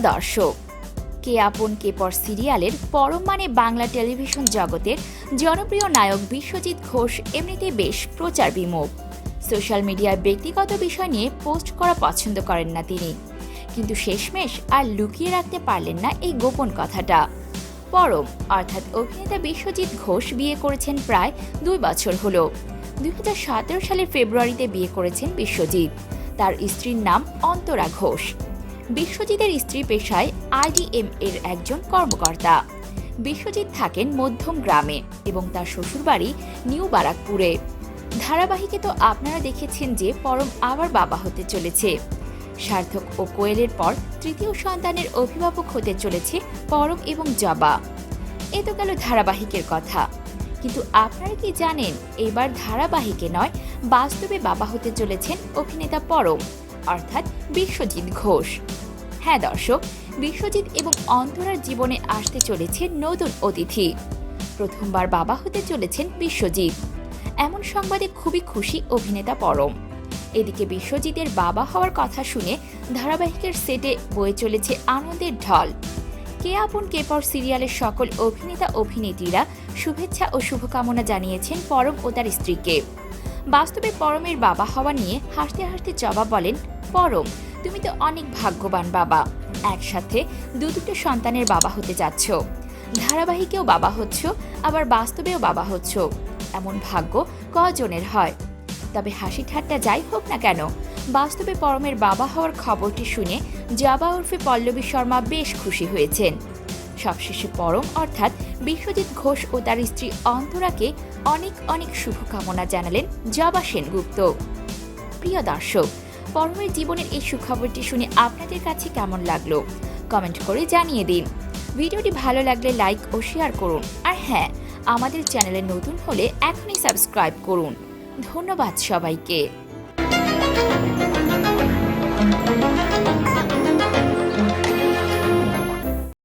দর্শক। কে আপন কে পর সিরিয়ালের পরম মানে বাংলা টেলিভিশন জগতের জনপ্রিয় নায়ক বিশ্বজিৎ ঘোষ এমনিতেই বেশ প্রচার বিমুখ। সোশ্যাল মিডিয়ায় ব্যক্তিগত বিষয় নিয়ে পোস্ট করা পছন্দ করেন না তিনি। কিন্তু শেষমেশ আর লুকিয়ে রাখতে পারলেন না এই গোপন কথাটা। পরম, অর্থাৎ অভিনেতা বিশ্বজিৎ ঘোষ বিয়ে করেছেন প্রায় দুই বছর হলো। দুই হাজার সতেরো সালের ফেব্রুয়ারিতে বিয়ে করেছেন বিশ্বজিৎ। তার স্ত্রীর নাম অন্তরা ঘোষ। বিশ্বজিতের স্ত্রী পেশায় আইডিএম এর একজন কর্মকর্তা। বিশ্বজিৎ থাকেন মধ্যম গ্রামে এবং তার শ্বশুরবাড়ি নিউ বারাকপুরে। ধারাবাহিকে তো আপনারা দেখেছেন যে পরম আবার বাবা হতে চলেছে। সার্থক ও কোয়েলের পর তৃতীয় সন্তানের অভিভাবক হতে চলেছে পরম এবং জবা। এ তো গেল ধারাবাহিকের কথা। কিন্তু আপনারা কি জানেন, এবার ধারাবাহিকে নয়, বাস্তবে বাবা হতে চলেছেন অভিনেতা পরম, অর্থাৎ বিশ্বজিৎ ঘোষ। হ্যাঁ দর্শক, বিশ্বজিৎ এবং অন্তরার জীবনে আসতে চলেছে নতুন অতিথি। প্রথমবার বাবা হতে চলেছেন বিশ্বজিৎ। এমন সংবাদে খুবই খুশি অভিনেতা পরম। এদিকে বিশ্বজিতের বাবা হওয়ার কথা শুনে ধারাবাহিকের সেটে বয়ে চলেছে আনন্দের ঢল। কে আপন কে পর সিরিয়ালের সকল অভিনেতা অভিনেত্রীরা শুভেচ্ছা ও শুভকামনা জানিয়েছেন পরম ও তার স্ত্রীকে। বাস্তবে পরমের বাবা হওয়া নিয়ে হাসতে হাসতে জবাব বলেন, পরম তুমি তো অনেক ভাগ্যবান বাবা। একসাথে দু দুটো সন্তানের বাবা হতে যাচ্ছ। ধারাবাহিকেও বাবা হচ্ছ, আবার বাস্তবেও বাবা হচ্ছ। এমন ভাগ্য কজনের হয়? তবে হাসি ঠাট্টা যাই হোক না কেন, বাস্তবে পরমের বাবা হওয়ার খবরটি শুনে জাবা ওরফে পল্লবী শর্মা বেশ খুশি হয়েছেন। সবশেষে পরম, অর্থাৎ বিশ্বজিৎ ঘোষ ও তার স্ত্রী অন্তরাকে অনেক অনেক শুভকামনা জানালেন জবা সেনগুপ্ত। প্রিয় দর্শক পরমের জীবনের এই সুখবরটি শুনে আপনাদের কাছে কেমন লাগল? কমেন্ট করে জানিয়ে দিন। ভিডিওটি ভালো লাগলে লাইক ও শেয়ার করুন। আর হ্যাঁ আমাদের চ্যানেলে নতুন হলে এখনই সাবস্ক্রাইব করুন। ধন্যবাদ সবাইকে।